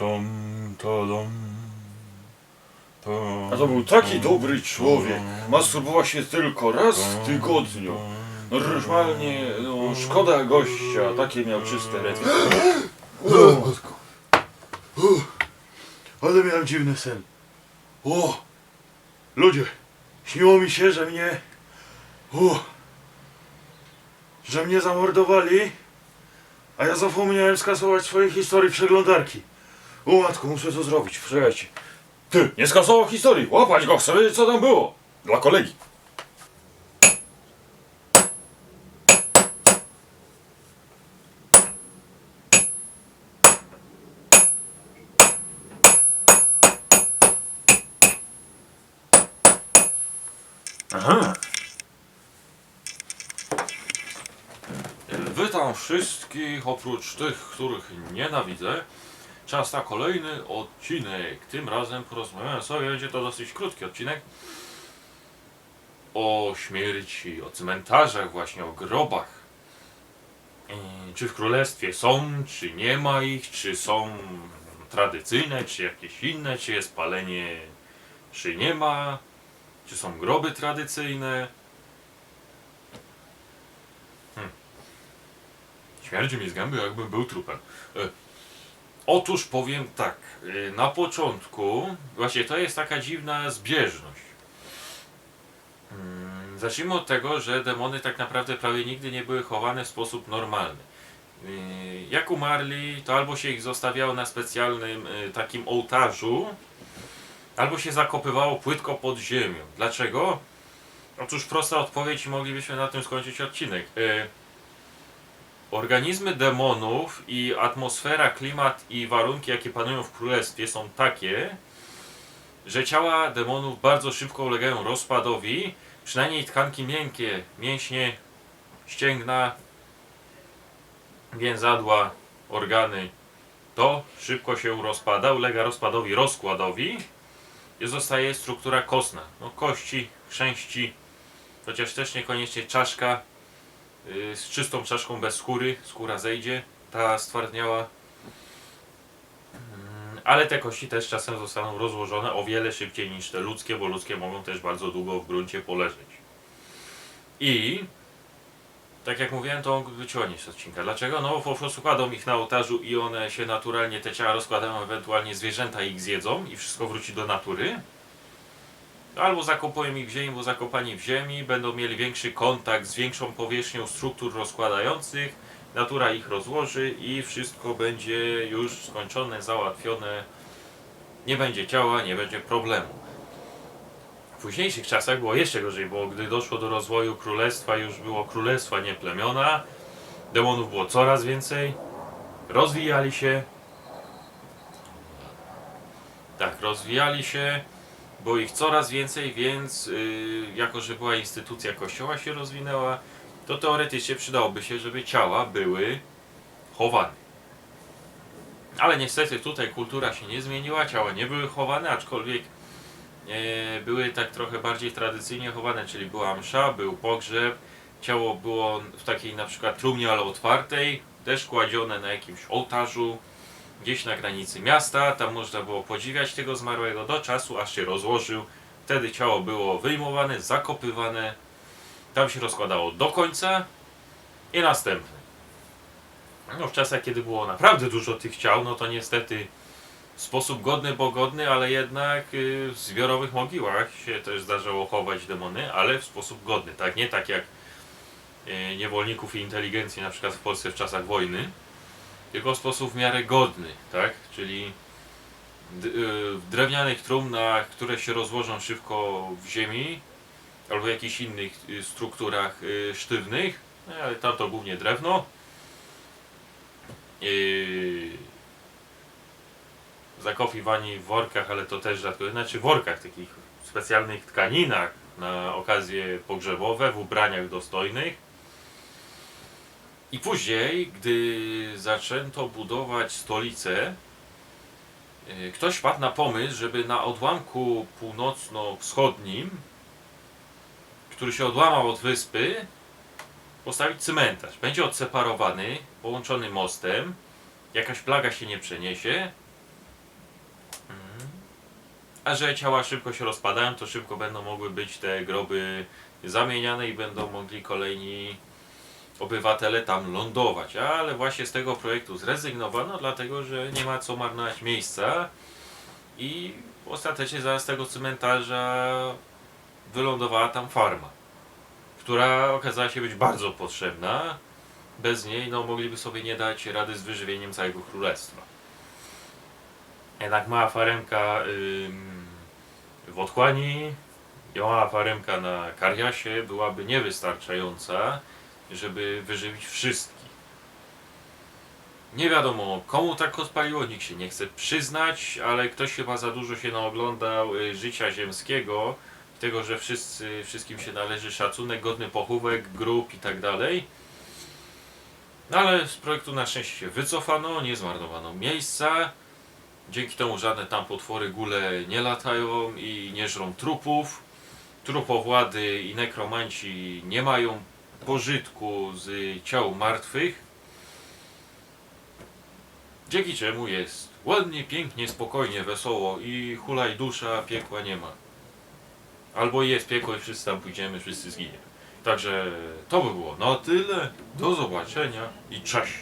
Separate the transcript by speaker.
Speaker 1: tom, to dom. To,
Speaker 2: A to był taki dobry człowiek. Masturbował się tylko raz w tygodniu. Normalnie, no, szkoda gościa. Takie miał czyste ręce. O, matko. O, ale miałem dziwny sen. O! Ludzie, śniło mi się, że mnie... O! Że mnie zamordowali, a ja zapomniałem skasować swojej historii przeglądarki. O matko, muszę to zrobić, poczekajcie. Ty, nie skasował historii, łapać go, wiedzieć co tam było. Dla kolegi. Aha.
Speaker 1: Witam wszystkich, oprócz tych, których nienawidzę. Czas na kolejny odcinek. Tym razem porozmawiamy sobie, będzie to dosyć krótki odcinek. O śmierci, o cmentarzach właśnie, o grobach. Yy, Czy w królestwie są, czy nie ma ich, czy są tradycyjne, czy jakieś inne, czy jest palenie, czy nie ma, czy są groby tradycyjne. Śmierdzi mi z gęby, jakbym był trupem. Otóż powiem tak, e, na początku, właśnie to jest taka dziwna zbieżność. Mm, Zacznijmy od tego, że demony tak naprawdę prawie nigdy nie były chowane w sposób normalny. E, Jak umarli, to albo się ich zostawiało na specjalnym e, takim ołtarzu, albo się zakopywało płytko pod ziemią. Dlaczego? Otóż prosta odpowiedź i moglibyśmy na tym skończyć odcinek. Organizmy demonów i atmosfera, klimat i warunki, jakie panują w królestwie, są takie, że ciała demonów bardzo szybko ulegają rozpadowi. Przynajmniej tkanki miękkie, mięśnie, ścięgna, więzadła, organy, to szybko się rozpada, ulega rozpadowi, rozkładowi i zostaje struktura kostna. No, kości, chrzęści, chociaż też niekoniecznie czaszka, z czystą czaszką bez skóry, skóra zejdzie, ta stwardniała. Mm, Ale te kości też czasem zostaną rozłożone o wiele szybciej niż te ludzkie, bo ludzkie mogą też bardzo długo w gruncie poleżeć. I tak jak mówiłem, to mogę wyciągnąć z odcinka. Dlaczego? No po prostu kładą ich na ołtarzu i one się naturalnie, te ciała rozkładają, ewentualnie zwierzęta ich zjedzą i wszystko wróci do natury. Albo zakopują ich w ziemi, bo zakopani w ziemi będą mieli większy kontakt z większą powierzchnią struktur rozkładających. Natura ich rozłoży i wszystko będzie już skończone, załatwione. Nie będzie ciała, nie będzie problemu. W późniejszych czasach było jeszcze gorzej, bo gdy doszło do rozwoju królestwa, już było królestwa, nie plemiona. Demonów było coraz więcej. Rozwijali się. Tak, rozwijali się. Było ich coraz więcej, więc yy, jako, że była instytucja kościoła się rozwinęła, to teoretycznie przydałoby się, żeby ciała były chowane. Ale niestety tutaj kultura się nie zmieniła, ciała nie były chowane, aczkolwiek e, były tak trochę bardziej tradycyjnie chowane, czyli była msza, był pogrzeb, ciało było w takiej na przykład trumnie, ale otwartej, też kładzione na jakimś ołtarzu, gdzieś na granicy miasta, tam można było podziwiać tego zmarłego do czasu, aż się rozłożył. Wtedy ciało było wyjmowane, zakopywane, tam się rozkładało do końca i następne. No w czasach, kiedy było naprawdę dużo tych ciał, no to niestety w sposób godny, bo godny, ale jednak y, w zbiorowych mogiłach się też zdarzało chować demony, ale w sposób godny, tak? Nie tak jak y, niewolników i inteligencji na przykład w Polsce w czasach wojny, tylko w sposób w miarę godny, tak? Czyli y, w drewnianych trumnach, które się rozłożą szybko w ziemi albo w jakichś innych y, strukturach y, sztywnych, no, ale tam to głównie drewno. Zakopiwani w workach, ale to też rzadko, znaczy w workach, takich specjalnych tkaninach na okazje pogrzebowe, w ubraniach dostojnych. I później, gdy zaczęto budować stolicę, yy, ktoś wpadł na pomysł, żeby na odłamku północno-wschodnim, który się odłamał od wyspy, postawić cmentarz. Będzie odseparowany, połączony mostem, jakaś plaga się nie przeniesie. A że ciała szybko się rozpadają, to szybko będą mogły być te groby zamieniane i będą mogli kolejni obywatele tam lądować. Ale właśnie z tego projektu zrezygnowano, dlatego że nie ma co marnować miejsca i ostatecznie zaraz tego cmentarza wylądowała tam farma, która okazała się być bardzo potrzebna. Bez niej no, mogliby sobie nie dać rady z wyżywieniem całego królestwa. Jednak mała faremka ym, w otchłani i mała faremka na Kariasie byłaby niewystarczająca, żeby wyżywić wszystkich. Nie wiadomo komu tak odpaliło, nikt się nie chce przyznać, ale ktoś chyba za dużo się naoglądał y, życia ziemskiego, tego, że wszyscy, wszystkim się należy szacunek, godny pochówek, grób i tak dalej. No ale z projektu na szczęście się wycofano, nie zmarnowano miejsca. Dzięki temu żadne tam potwory góle nie latają i nie żrą trupów. Trupowłady i nekromanci nie mają pożytku z ciał martwych. Dzięki czemu jest ładnie, pięknie, spokojnie, wesoło i hulaj dusza, piekła nie ma. Albo jest piekło i wszyscy tam pójdziemy, wszyscy zginiemy. Także to by było na tyle. Do zobaczenia i cześć.